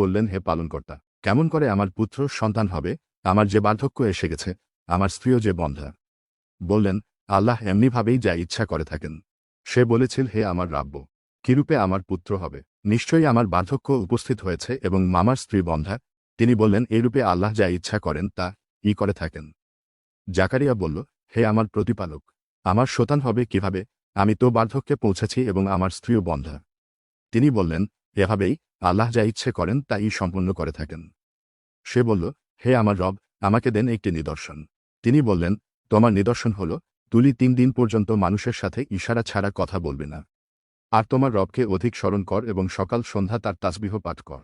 বললেন, হে পালনকর্তা, কেমন করে আমার পুত্র সন্তান হবে? আমার যে বার্ধক্য এসে গেছে, আমার স্ত্রীও যে বন্ধা। বললেন, আল্লাহ এমনিভাবেই যা ইচ্ছা করে থাকেন। সে বলেছিল, হে আমার রাব্য, কিরূপে আমার পুত্র হবে? নিশ্চয়ই আমার বার্ধক্য উপস্থিত হয়েছে এবং মামার স্ত্রী বন্ধা। তিনি বললেন, এরূপে আল্লাহ যা ইচ্ছা করেন, তা ই করে থাকেন। জাকারিয়া বলল, হে আমার প্রতিপালক, আমার শতান হবে কীভাবে? আমি তো বার্ধক্যে পৌঁছেছি এবং আমার স্ত্রীও বন্ধা। তিনি বললেন এভাবেই আল্লাহ যা ইচ্ছে করেন তাই সম্পূর্ণ করে থাকেন। সে বলল, হে আমার রব, আমাকে দেন একটি নিদর্শন। তিনি বললেন, তোমার নিদর্শন হল, তুলি তিন দিন পর্যন্ত মানুষের সাথে ইশারা ছাড়া কথা বলবে না। আর তোমার রবকে অধিক স্মরণ কর এবং সকাল সন্ধ্যা তার তাসবিহ পাঠ কর।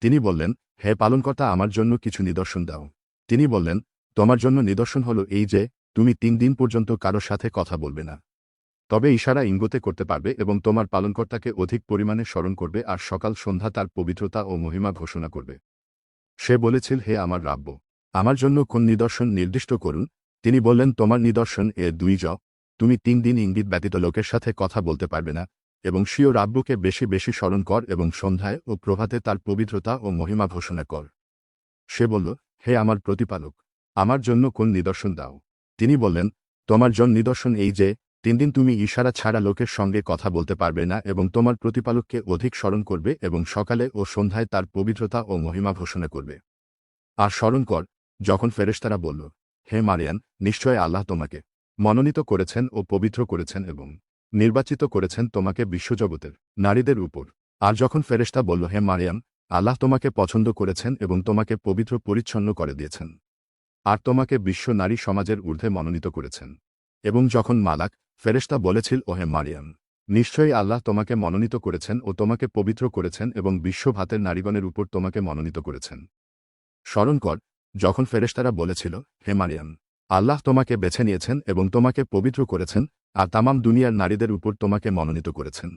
তিনি বললেন, হে পালনকর্তা, আমার জন্য কিছু নিদর্শন দাও। তিনি বললেন, তোমার জন্য নিদর্শন হল এই যে, তুমি তিন দিন পর্যন্ত কারও সাথে কথা বলবে না। তবে ইশারা ইঙ্গতে করতে পারবে এবং তোমার পালনকর্তাকে অধিক পরিমাণে স্মরণ করবে আর সকাল সন্ধ্যা তার পবিত্রতা ও মহিমা ঘোষণা করবে। সে বলেছিল, হে আমার রাব্য আমার জন্য কোন নিদর্শন নির্দিষ্ট করুন। তিনি বললেন, তোমার নিদর্শন এ দুই জ। তুমি তিন দিন ইঙ্গিত ব্যতীত লোকের সাথে কথা বলতে পারবে না এবং স্বীয় রাব্যকে বেশি বেশি স্মরণ কর এবং সন্ধ্যায় ও প্রভাতে তার পবিত্রতা ও মহিমা ঘোষণা কর। সে বলল, হে আমার প্রতিপালক, আমার জন্য কোন নিদর্শন দাও। তিনি বললেন, তোমার জন নিদর্শন এই যে তিন দিন তুমি ইশারা ছাড়া লোকের সঙ্গে কথা বলতে পারবে না এবং তোমার প্রতিপালককে অধিক স্মরণ করবে এবং সকালে ও সন্ধ্যায় তার পবিত্রতা ও মহিমা ঘোষণা করবে। আর স্মরণ কর, যখন ফেরেশতারা বলল, হে মারিয়ান, নিশ্চয় আল্লাহ তোমাকে মনোনীত করেছেন ও পবিত্র করেছেন এবং নির্বাচিত করেছেন তোমাকে বিশ্বজগতের নারীদের উপর। আর যখন ফেরেশতা বলল, হে মারিয়াম আল্লাহ তোমাকে পছন্দ করেছেন এবং তোমাকে পবিত্র পরিচ্ছন্ন করে দিয়েছেন, আর তোমাকে বিশ্ব নারী সমাজের ঊর্ধ্বে মনোনীত করেছেন। এবং যখন মালাক ফেরেস্তা বলেছিল, ওহে মারিয়াম, নিশ্চয়ই আল্লাহ তোমাকে মনোনীত করেছেন ও তোমাকে পবিত্র করেছেন এবং বিশ্বভাতের নারীগণের উপর তোমাকে মনোনীত করেছেন। স্মরণ কর, যখন ফেরেস্তারা বলেছিল, হে মারিয়াম, আল্লাহ তোমাকে বেছে নিয়েছেন এবং তোমাকে পবিত্র করেছেন, আর তামাম দুনিয়ার নারীদের উপর তোমাকে মনোনীত করেছেন।